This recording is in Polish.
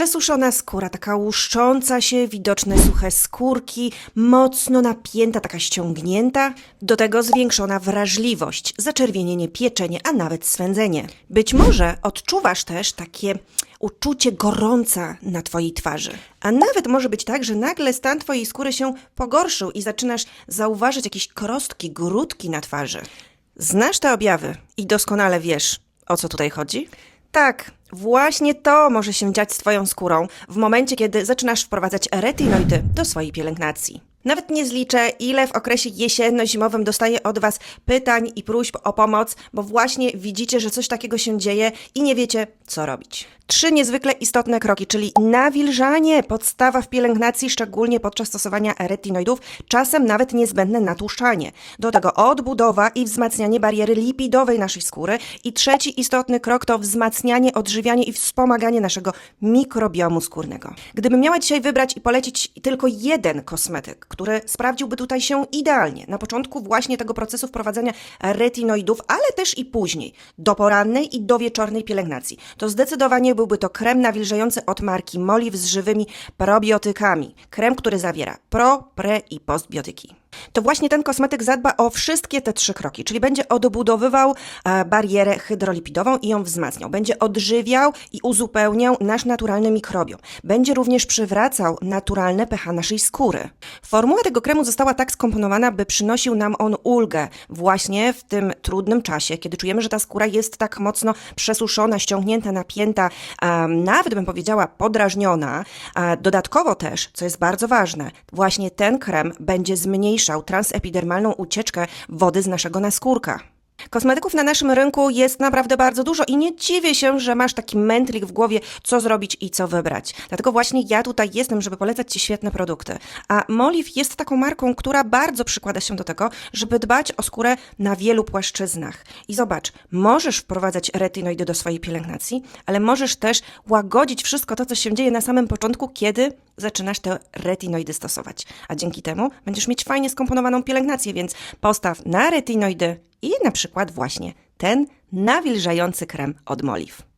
Przesuszona skóra, taka łuszcząca się, widoczne suche skórki, mocno napięta, taka ściągnięta. Do tego zwiększona wrażliwość, zaczerwienienie, pieczenie, a nawet swędzenie. Być może odczuwasz też takie uczucie gorąca na twojej twarzy. A nawet może być tak, że nagle stan twojej skóry się pogorszył i zaczynasz zauważyć jakieś krostki, grudki na twarzy. Znasz te objawy i doskonale wiesz, o co tutaj chodzi? Tak, właśnie to może się dziać z Twoją skórą w momencie, kiedy zaczynasz wprowadzać retinoidy do swojej pielęgnacji. Nawet nie zliczę, ile w okresie jesienno-zimowym dostaję od Was pytań i próśb o pomoc, bo właśnie widzicie, że coś takiego się dzieje i nie wiecie, co robić. Trzy niezwykle istotne kroki, czyli nawilżanie, podstawa w pielęgnacji, szczególnie podczas stosowania retinoidów, czasem nawet niezbędne natłuszczanie. Do tego odbudowa i wzmacnianie bariery lipidowej naszej skóry. I trzeci istotny krok to wzmacnianie, odżywianie i wspomaganie naszego mikrobiomu skórnego. Gdybym miała dzisiaj wybrać i polecić tylko jeden kosmetyk, który sprawdziłby tutaj się idealnie, na początku właśnie tego procesu wprowadzania retinoidów, ale też i później, do porannej i do wieczornej pielęgnacji, to zdecydowanie byłby to krem nawilżający od marki Moliv z żywymi probiotykami. Krem, który zawiera pro, pre i postbiotyki. To właśnie ten kosmetyk zadba o wszystkie te trzy kroki, czyli będzie odbudowywał e, barierę hydrolipidową i ją wzmacniał. Będzie odżywiał i uzupełniał nasz naturalny mikrobiom. Będzie również przywracał naturalne pH naszej skóry. Formuła tego kremu została tak skomponowana, by przynosił nam on ulgę właśnie w tym trudnym czasie, kiedy czujemy, że ta skóra jest tak mocno przesuszona, ściągnięta, napięta, nawet bym powiedziała podrażniona. Dodatkowo też, co jest bardzo ważne, właśnie ten krem będzie zmniejszał transepidermalną ucieczkę wody z naszego naskórka. Kosmetyków na naszym rynku jest naprawdę bardzo dużo i nie dziwię się, że masz taki mętlik w głowie, co zrobić i co wybrać. Dlatego właśnie ja tutaj jestem, żeby polecać Ci świetne produkty. A Moliv jest taką marką, która bardzo przykłada się do tego, żeby dbać o skórę na wielu płaszczyznach. I zobacz, możesz wprowadzać retinoidy do swojej pielęgnacji, ale możesz też łagodzić wszystko to, co się dzieje na samym początku, kiedy zaczynasz te retinoidy stosować. A dzięki temu będziesz mieć fajnie skomponowaną pielęgnację, więc postaw na retinoidy i na przykład właśnie ten nawilżający krem od Moliv.